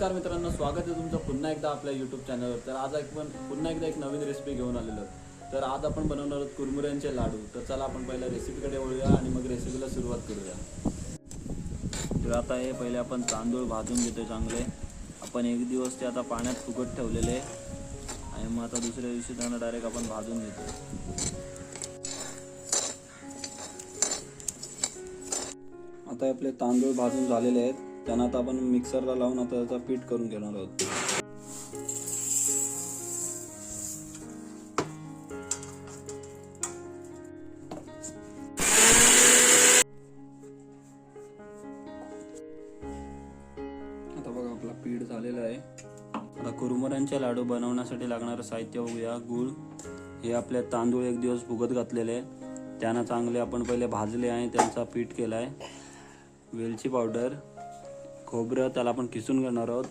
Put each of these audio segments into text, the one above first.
नमस्कार मित्रांनो स्वागत आहे तुमचं पुन्हा एकदा आपल्या युट्यूब चॅनलवर तर आज आपण पुन्हा एकदा एक नवीन रेसिपी घेऊन आलेलो. तर आज आपण बनवणार आहोत कुरमुऱ्यांचे लाडू. तर चला आपण पहिल्या रेसिपीकडे वळूया आणि मग रेसिपीला सुरुवात करूया. तर आता हे पहिले आपण तांदूळ भाजून घेतोय चांगले. आपण एक दिवस ते आता पाण्यात फुकट ठेवलेले आणि मग आता दुसऱ्या दिवशी त्यांना डायरेक्ट आपण भाजून घेतो आता आपले तांदूळ भाजून झालेले आहेत. त्यांना आता आपण मिक्सरला लावून आता त्याचा पीठ करून घेणार आहोत. आता बघा आपला पीठ झालेला आहे. आता कुरमुऱ्यांचे लाडू बनवण्यासाठी लागणारं साहित्य बघूया. गूळ. हे आपले तांदूळ एक दिवस भुगत घातलेले आहे त्यांना चांगले आपण पहिले भाजले आणि त्यांचा पीठ केला आहे वेलची पावडर. खोबरं त्याला आपण किसून घेणार आहोत.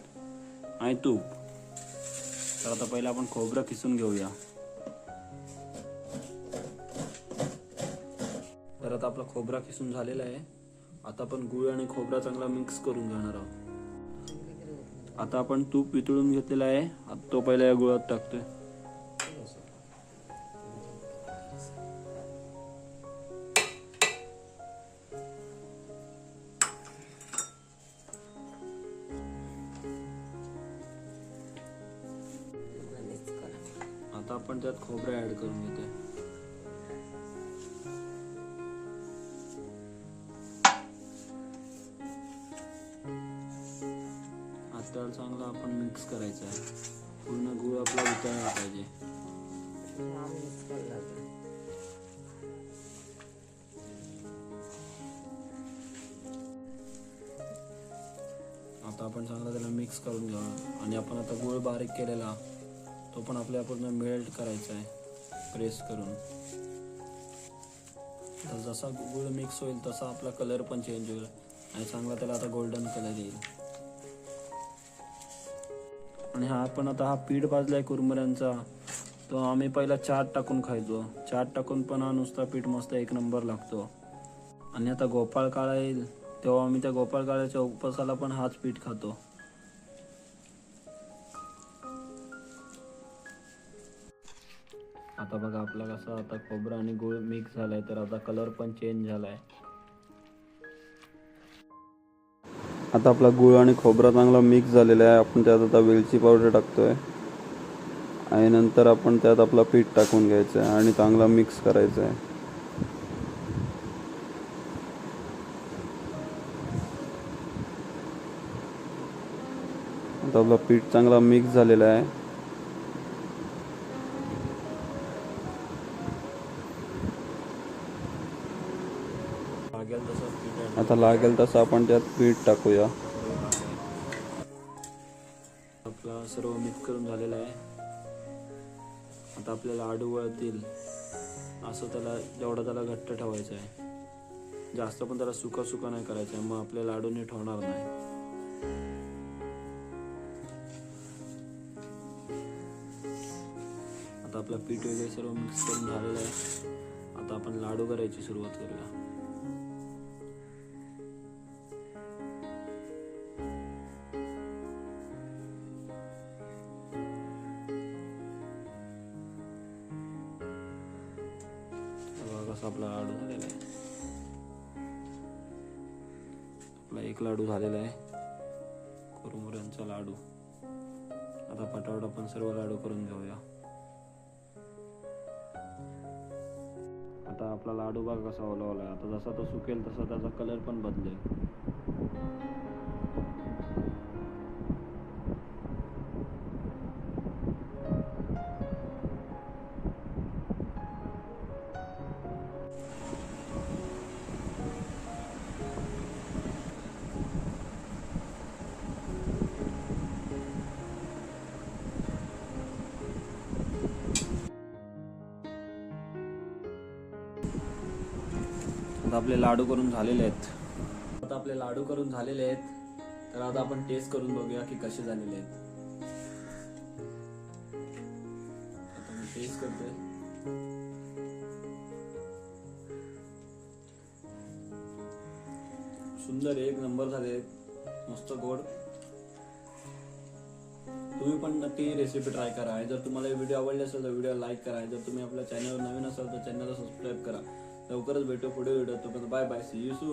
आणि तूप. तर आता पहिलं आपण खोबरं किसून घेऊया. तर आता आपला खोबरा किसून झालेला आहे. आता आपण गुळ आणि खोबरा चांगला मिक्स करून घेणार आहोत. आता आपण तूप वितळून घेतलेला आहे. आता तो पहिला या गुळात टाकतोय. आता आपण त्यात खोबरं ऍड करून घेतोय आता चांगला आपण मिक्स करायचं आहे. पूर्ण गुळ आपला वितळला पाहिजे. आता आपण चांगला त्याला मिक्स करून घ्या आणि आपण आता गुळ बारीक केलेला. तो पण आपल्याला पूर्ण मेल्ट करायचा आहे प्रेस करून. तर जसा गुळ मिक्स होईल तसा आपला कलर पण चेंज होईल. आणि चांगला त्याला आता गोल्डन कलर येईल. आणि हा आपण आता हा पीठ भाजलाय कुरमुऱ्यांचा तो आम्ही पहिला चाट टाकून खायचो. चाट टाकून पण हा नुसता पीठ मस्त एक नंबर लागतो. आणि आता गोपाळ काळा येईल तेव्हा आम्ही त्या गोपाळ काळ्याच्या उपवासाला पण हाच पीठ खातो. आता बघा आपला कसं आता खोबरं आणि गुळ मिक्स झालाय तर आता कलर पण चेंज झालाय. आता आपला गुळ आणि खोबरा चांगला मिक्स झालेला आहे. आपण त्यात आता वेलची पावडर टाकतोय. आणि नंतर आपण त्यात आपला पीठ टाकून घ्यायचं आहे आणि चांगला मिक्स करायचं आहे. आता आपला पीठ चांगला मिक्स झालेला आहे. आता लागेल तसं आपण त्यात पीठ टाकूया. आपला सर्व मिक्स करून झालेला आहे. आता आपल्याला लाडू वळतील. असं त्याला जेवढा त्याला घट्ट ठेवायचं आहे. जास्त पण त्याला सुका सुका नाही करायचं आहे. मग आपल्या लाडू नीट होणार नाही. आता आपलं पीठ वगैरे सर्व मिक्स करून झालेलं आहे. आता आपण लाडू करायची सुरुवात करूया. बघा आपला लाडू झालेला आहे. आपला एक लाडू झालेला आहे. कुरमुऱ्यांचा लाडू. आता पटापट आपण सर्व लाडू करून घेऊया. आता आपला लाडू बघा कसा ओलावला आहे. आता जसा तो सुकेल तसा त्याचा कलर पण बदलेल. आता आपले लाडू करून झालेले आहेत. आता आपले लाडू करून झालेले आहेत. तर आता आपण टेस्ट करून बघूया की कसे झालेले आहेत. आता मी टेस्ट करतोय. सुंदर एक नंबर झाले. मस्त गोड. तुम्ही पण नक्की रेसिपी ट्राय करा. जर तुम्हाला व्हिडिओ आवडले असेल तर व्हिडिओ लाईक करा. जर तुम्ही आपल्या चॅनलवर नवीन असाल तर चॅनलला सबस्क्राईब करा. लवकरच भेटू पुढे भेटू. तोपर्यंत bye bye see you soon